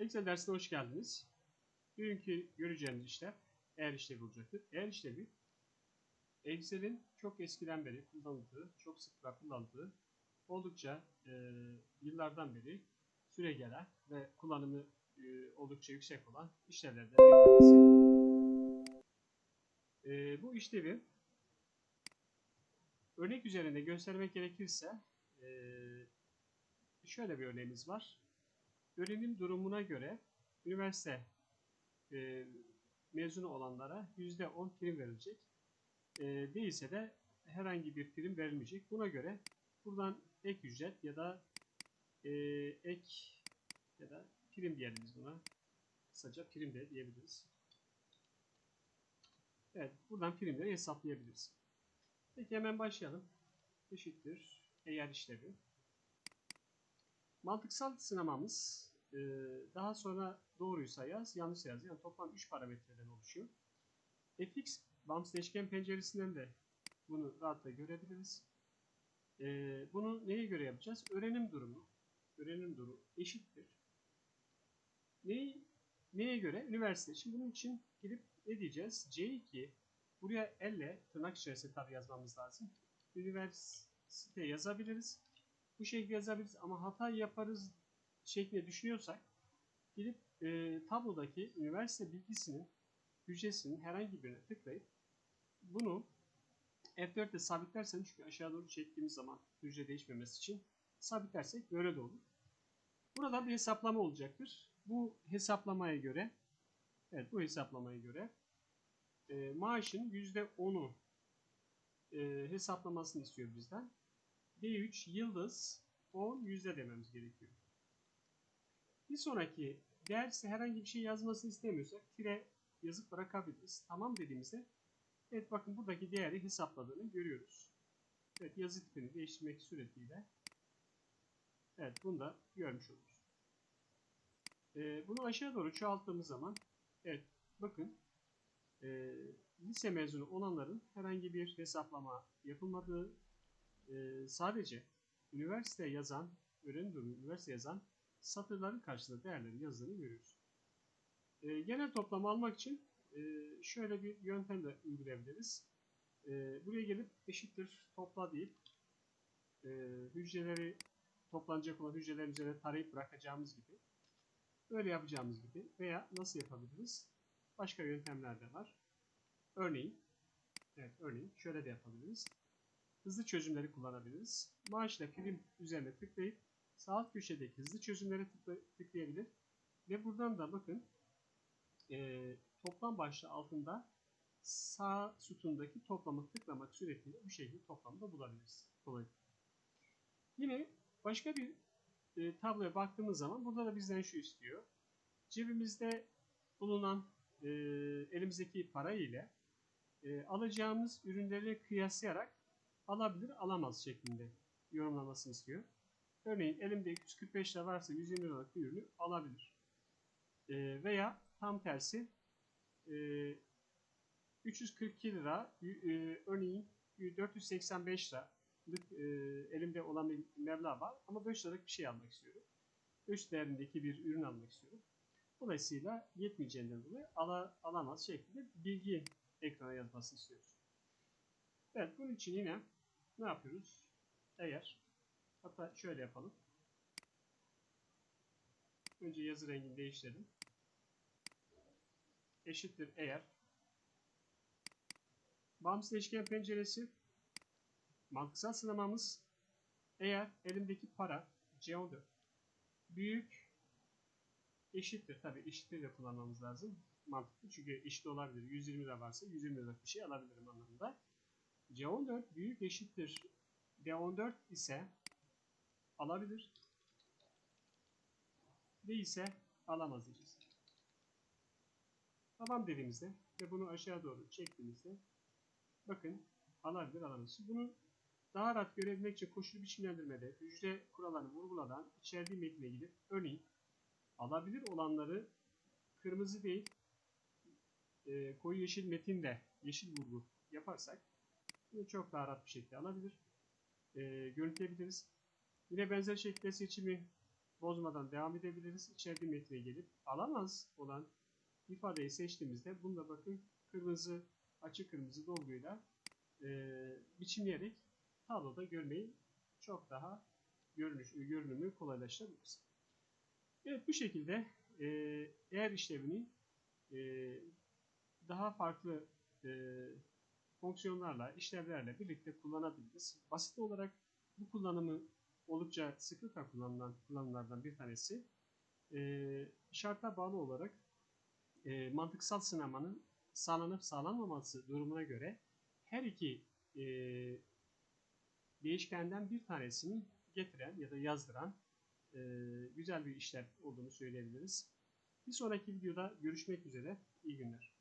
Excel dersine hoş geldiniz. Bugünkü göreceğimiz işlem eğer işlevi olacaktır. Eğer işlevi Excel'in çok eskiden beri kullanıldığı, çok sıklıkla kullanıldığı, oldukça e, yıllardan beri süre gelen ve kullanımı e, oldukça yüksek olan işlevlerden bir tanesi. E, bu işlevi örnek üzerinde göstermek gerekirse e, şöyle bir örneğimiz var öğrenim durumuna göre üniversite e, mezunu olanlara %10 prim verilecek. E, değilse de herhangi bir prim verilmeyecek. Buna göre buradan ek ücret ya da e, ek ya da prim diyelim biz buna. Kısaca prim de diyebiliriz. Evet, buradan primleri hesaplayabiliriz. Peki hemen başlayalım. Eşittir eğer işlevi. Mantıksal sınamamız e, daha sonra doğruysa yaz, yanlışsa yaz. Yani toplam 3 parametreden oluşuyor. fx bağımsız değişken penceresinden de bunu rahatla görebiliriz. E, bunu neye göre yapacağız? Öğrenim durumu. Öğrenim durumu eşittir. Neyi, neye göre? Üniversite. Şimdi bunun için gidip ne diyeceğiz? C2 buraya elle tırnak içerisinde tabi yazmamız lazım. Üniversite yazabiliriz bu şekilde yazabiliriz ama hata yaparız şeklinde düşünüyorsak gidip e, tablodaki üniversite bilgisinin hücresinin herhangi birine tıklayıp bunu F4'te sabitlerseniz çünkü aşağı doğru çektiğimiz zaman hücre değişmemesi için sabitlersek böyle de olur. Burada bir hesaplama olacaktır. Bu hesaplamaya göre evet bu hesaplamaya göre e, maaşın %10'u e, hesaplamasını istiyor bizden. D3 yıldız 10 yüzde dememiz gerekiyor. Bir sonraki derse herhangi bir şey yazmasını istemiyorsak tire yazıp bırakabiliriz. Tamam dediğimizde evet bakın buradaki değeri hesapladığını görüyoruz. Evet yazı tipini değiştirmek suretiyle evet bunu da görmüş oluruz. Ee, bunu aşağı doğru çoğalttığımız zaman evet bakın e, lise mezunu olanların herhangi bir hesaplama yapılmadığı e, sadece üniversite yazan, öğrenim üniversite yazan satırların karşısında değerlerin yazdığını görüyoruz. E, genel toplamı almak için e, şöyle bir yöntem de uygulayabiliriz. E, buraya gelip eşittir topla deyip e, hücreleri toplanacak olan hücreler üzerine tarayıp bırakacağımız gibi böyle yapacağımız gibi veya nasıl yapabiliriz? Başka yöntemler de var. Örneğin evet örneğin şöyle de yapabiliriz hızlı çözümleri kullanabiliriz. Maaş ile prim üzerine tıklayıp sağ alt köşedeki hızlı çözümlere tıkla, tıklayabilir. Ve buradan da bakın e, toplam başlığı altında sağ sütundaki toplamı tıklamak suretiyle bu şekilde toplamı da bulabiliriz. Kolaylıkla. Yine başka bir e, tabloya baktığımız zaman burada da bizden şu istiyor. Cebimizde bulunan e, elimizdeki para ile e, alacağımız ürünleri kıyaslayarak alabilir, alamaz şeklinde yorumlamasını istiyor. Örneğin elimde 245 lira varsa 120 liralık bir ürünü alabilir. E, veya tam tersi e, 342 lira e, örneğin 485 liralık e, elimde olan bir meblağ var ama 5 liralık bir şey almak istiyorum. 5 değerindeki bir ürün almak istiyorum. Dolayısıyla yetmeyeceğinden dolayı ala, alamaz şeklinde bilgi ekrana yazmasını istiyoruz. Evet bunun için yine ne yapıyoruz? Eğer hatta şöyle yapalım. Önce yazı rengini değiştirelim. Eşittir eğer bağımsız değişken penceresi mantıksal sınamamız eğer elimdeki para C14 büyük eşittir. Tabi eşittir de kullanmamız lazım. Mantıklı çünkü eşit olabilir. 120 lira varsa 120 liralık bir şey alabilirim anlamında. C14 büyük eşittir D14 ise alabilir. Değilse alamaz diyeceğiz. Tamam dediğimizde ve bunu aşağı doğru çektiğimizde bakın alabilir alamaz. Bunu daha rahat görebilmek için koşulu biçimlendirmede hücre kurallarını vurguladan içerdiği metne gidip örneğin alabilir olanları kırmızı değil e, koyu yeşil metinde yeşil vurgu yaparsak çok daha rahat bir şekilde alabilir. E, görüntüleyebiliriz. Yine benzer şekilde seçimi bozmadan devam edebiliriz. İçeride metreye gelip alamaz olan ifadeyi seçtiğimizde bunda bakın kırmızı açık kırmızı dolguyla e, biçimleyerek tabloda görmeyi çok daha görünüş, görünümü kolaylaştırabiliriz. Evet bu şekilde e, eğer işlevini e, daha farklı e, fonksiyonlarla, işlevlerle birlikte kullanabiliriz. Basit olarak bu kullanımı oldukça sıklıkla kullanılan kullanımlardan bir tanesi. E, şarta bağlı olarak e, mantıksal sınamanın sağlanıp sağlanmaması durumuna göre her iki e, değişkenden bir tanesini getiren ya da yazdıran e, güzel bir işlem olduğunu söyleyebiliriz. Bir sonraki videoda görüşmek üzere. İyi günler.